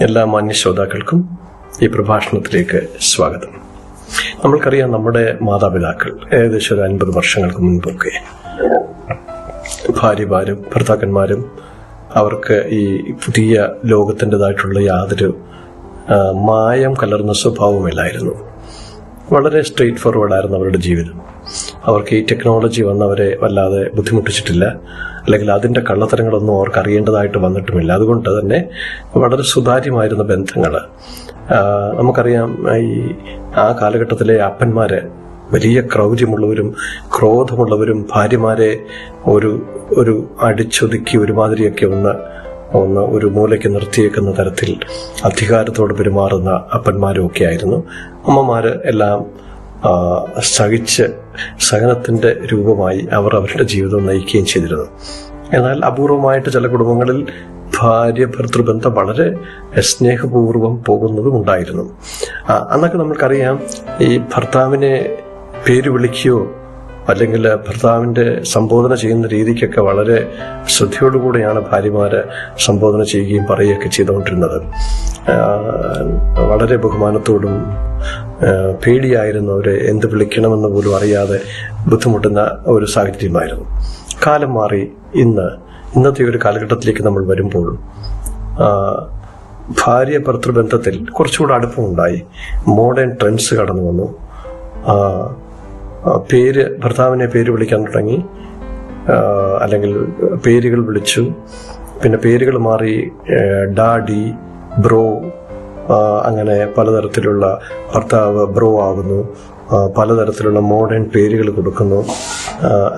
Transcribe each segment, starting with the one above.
എല്ലാ മാന്യ ശ്രോതാക്കൾക്കും ഈ പ്രഭാഷണത്തിലേക്ക് സ്വാഗതം. നമ്മൾക്കറിയാം നമ്മുടെ മാതാപിതാക്കൾ ഏകദേശം ഒരു അൻപത് വർഷങ്ങൾക്ക് മുൻപൊക്കെ ഭാര്യമാരും ഭർത്താക്കന്മാരും അവർക്ക് ഈ പുതിയ ലോകത്തിന്റെതായിട്ടുള്ള യാതൊരു മായം കലർന്ന സ്വഭാവമില്ലായിരുന്നു. വളരെ സ്ട്രെയിറ്റ് ഫോർവേഡ് ആയിരുന്നു അവരുടെ ജീവിതം. അവർക്ക് ഈ ടെക്നോളജി വന്നവരെ വല്ലാതെ ബുദ്ധിമുട്ടിച്ചിട്ടില്ല. അല്ലെങ്കിൽ അതിന്റെ കള്ളത്തരങ്ങളൊന്നും അവർക്ക് അറിയേണ്ടതായിട്ട് വന്നിട്ടുമില്ല. അതുകൊണ്ട് തന്നെ വളരെ സുതാര്യമായിരുന്ന ബന്ധങ്ങൾ നമുക്കറിയാം ഈ ആ കാലഘട്ടത്തിലെ അപ്പന്മാർ വലിയ ക്രൗര്യമുള്ളവരും ക്രോധമുള്ളവരും ഭാര്യമാരെ ഒരു ഒരു അടിച്ചൊതുക്കി ഒരുമാതിരിയൊക്കെ ഒന്ന് ഒന്ന് ഒരു മൂലയ്ക്ക് നിർത്തിയേക്കുന്ന തരത്തിൽ അധികാരത്തോട് പെരുമാറുന്ന അപ്പന്മാരും ഒക്കെ ആയിരുന്നു അമ്മമാർ എല്ലാം സഹിച്ച് സഹനത്തിന്റെ രൂപമായി അവർ അവരുടെ ജീവിതം നയിക്കുകയും ചെയ്തിരുന്നു. എന്നാൽ അപൂർവമായിട്ട് ചില കുടുംബങ്ങളിൽ ഭാര്യ ഭർത്തൃബന്ധം വളരെ സ്നേഹപൂർവം പോകുന്നതും ഉണ്ടായിരുന്നു. അന്നൊക്കെ നമുക്കറിയാം ഈ ഭർത്താവിനെ പേര് വിളിക്കുകയോ അല്ലെങ്കിൽ ഭർത്താവിന്റെ സംബോധന ചെയ്യുന്ന രീതിക്കൊക്കെ വളരെ ശ്രദ്ധയോടുകൂടിയാണ് ഭാര്യമാര് സംബോധന ചെയ്യുകയും പറയുകയൊക്കെ ചെയ്തുകൊണ്ടിരുന്നത്. വളരെ ബഹുമാനത്തോടും പേടിയായിരുന്നു അവരെ എന്ത് വിളിക്കണമെന്ന് പോലും അറിയാതെ ബുദ്ധിമുട്ടുന്ന ഒരു സാഹചര്യമായിരുന്നു. കാലം മാറി ഇന്ന് ഇന്നത്തെ ഒരു കാലഘട്ടത്തിലേക്ക് നമ്മൾ വരുമ്പോൾ ഭാര്യ ഭർത്തൃബന്ധത്തിൽ കുറച്ചുകൂടെ അടുപ്പമുണ്ടായി. മോഡേൺ ട്രെൻഡ്സ് കടന്നു വന്നു. പേര് ഭർത്താവിനെ പേര് വിളിക്കാൻ തുടങ്ങി. അല്ലെങ്കിൽ പേരുകൾ വിളിച്ചു. പിന്നെ പേരുകൾ മാറി ഡാഡി ബ്രോ അങ്ങനെ പലതരത്തിലുള്ള ഭർത്താവ് ബ്രോ ആകുന്നു പലതരത്തിലുള്ള മോഡേൺ പേരുകൾ കൊടുക്കുന്നു.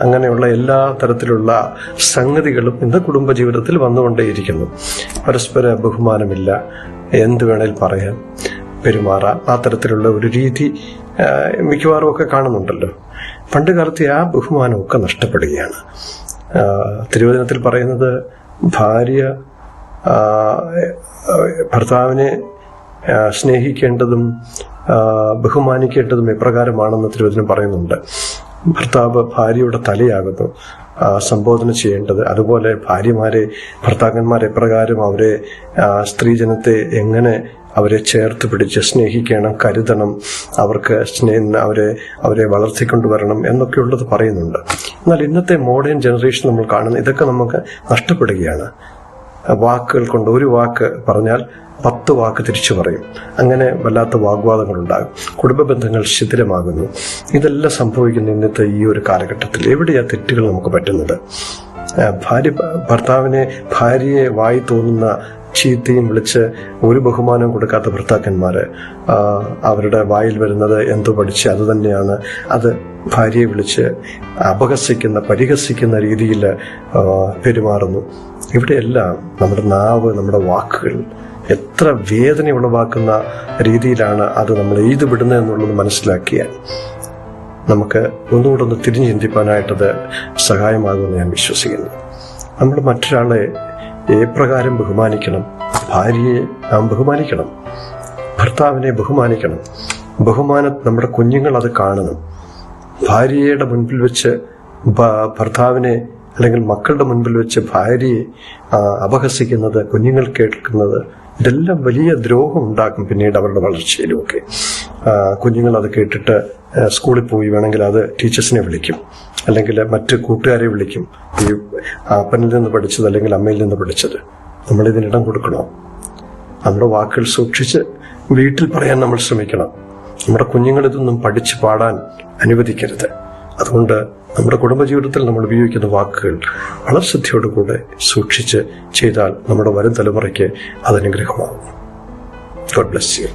അങ്ങനെയുള്ള എല്ലാ തരത്തിലുള്ള സംഗതികളും ഇന്ന് കുടുംബജീവിതത്തിൽ വന്നുകൊണ്ടേയിരിക്കുന്നു. പരസ്പര ബഹുമാനമില്ല. എന്ത് വേണേൽ പറയാം. പെരുമാറാം. ആ തരത്തിലുള്ള ഒരു രീതി മിക്കവാറും ഒക്കെ കാണുന്നുണ്ടല്ലോ. പണ്ട് കാലത്തെ ആ ബഹുമാനമൊക്കെ നഷ്ടപ്പെടുകയാണ്. തിരുവചനത്തിൽ പറയുന്നത് ഭാര്യ ഭർത്താവിനെ സ്നേഹിക്കേണ്ടതും ബഹുമാനിക്കേണ്ടതും എപ്രകാരമാണെന്ന് തിരുവചനം പറയുന്നുണ്ട്. ഭർത്താവ് ഭാര്യയുടെ തലയാകുന്നു. സംബോധന ചെയ്യേണ്ടത്. അതുപോലെ ഭാര്യമാരെ ഭർത്താക്കന്മാർ എപ്രകാരം അവരെ സ്ത്രീജനത്തെ എങ്ങനെ അവരെ ചേർത്ത് പിടിച്ച് സ്നേഹിക്കണം കരുതണം അവർക്ക് സ്നേഹ അവരെ അവരെ വളർത്തിക്കൊണ്ടുവരണം എന്നൊക്കെയുള്ളത് പറയുന്നുണ്ട്. എന്നാൽ ഇന്നത്തെ മോഡേൺ ജനറേഷൻ നമ്മൾ കാണുന്ന ഇതൊക്കെ നമുക്ക് നഷ്ടപ്പെടുകയാണ്. വാക്കുകൾ കൊണ്ട് ഒരു വാക്ക് പറഞ്ഞാൽ പത്ത് വാക്ക് തിരിച്ചു പറയും. അങ്ങനെ വല്ലാത്ത വാഗ്വാദങ്ങൾ ഉണ്ടാകും കുടുംബ ബന്ധങ്ങൾ ശിഥിലമാകുന്നു. ഇതെല്ലാം സംഭവിക്കുന്ന ഇന്നത്തെ ഈ ഒരു കാലഘട്ടത്തിൽ എവിടെയാ തെറ്റുകൾ നമുക്ക് പറ്റുന്നത്? ഭാര്യ ഭർത്താവിനെ ഭാര്യയെ വായി തോന്നുന്ന ചീത്തയും വിളിച്ച് ഒരു ബഹുമാനം കൊടുക്കാത്ത ഭർത്താക്കന്മാര് അവരുടെ വായിൽ വരുന്നത് എന്തോ പഠിച്ച് അത് തന്നെയാണ്. അത് ഭാര്യയെ വിളിച്ച് അപഹസിക്കുന്ന പരിഹസിക്കുന്ന രീതിയിൽ പെരുമാറുന്നു. ഇവിടെയെല്ലാം നമ്മുടെ നാവ് നമ്മുടെ വാക്കുകൾ എത്ര വേദന ഉളവാക്കുന്ന രീതിയിലാണ് അത് നമ്മൾ എഴുതി വിടുന്നത് എന്നുള്ളത് മനസ്സിലാക്കിയാൽ നമുക്ക് ഒന്നുകൂടെ ഒന്ന് തിരിഞ്ഞു ചിന്തിപ്പാനായിട്ടത് സഹായമാകുമെന്ന് ഞാൻ വിശ്വസിക്കുന്നു. നമ്മൾ മറ്റൊരാളെ എപ്രകാരം ബഹുമാനിക്കണം? ഭാര്യയെ നാം ബഹുമാനിക്കണം? ഭർത്താവിനെ ബഹുമാനിക്കണം? ബഹുമാന നമ്മുടെ കുഞ്ഞുങ്ങൾ അത് കാണണം. ഭാര്യയുടെ മുൻപിൽ വെച്ച് ഭർത്താവിനെ അല്ലെങ്കിൽ മക്കളുടെ മുൻപിൽ വെച്ച് ഭാര്യയെ അപഹസിക്കുന്നത് കുഞ്ഞുങ്ങൾ കേൾക്കുന്നത് ഇതെല്ലാം വലിയ ദ്രോഹം ഉണ്ടാക്കും പിന്നീട് അവരുടെ വളർച്ചയിലുമൊക്കെ. കുഞ്ഞുങ്ങൾ അത് കേട്ടിട്ട് സ്കൂളിൽ പോയി വേണമെങ്കിൽ അത് ടീച്ചേഴ്സിനെ വിളിക്കും. അല്ലെങ്കിൽ മറ്റ് കൂട്ടുകാരെ വിളിക്കും. ഈ അപ്പനിൽ നിന്ന് പഠിച്ചത് അല്ലെങ്കിൽ അമ്മയിൽ നിന്ന് പഠിച്ചത്. നമ്മൾ ഇതിനിടം കൊടുക്കണോ? നമ്മുടെ വാക്കുകൾ സൂക്ഷിച്ച് വീട്ടിൽ പറയാൻ നമ്മൾ ശ്രമിക്കണം. നമ്മുടെ കുഞ്ഞുങ്ങളിതൊന്നും പഠിച്ച് പാടാൻ അനുവദിക്കരുത്. അതുകൊണ്ട് നമ്മുടെ കുടുംബജീവിതത്തിൽ നമ്മൾ ഉപയോഗിക്കുന്ന വാക്കുകൾ വളരെ ശ്രദ്ധയോടുകൂടെ സൂക്ഷിച്ച് ചെയ്താൽ നമ്മുടെ വരും തലമുറയ്ക്ക് അത് അനുഗ്രഹമാകും. God bless you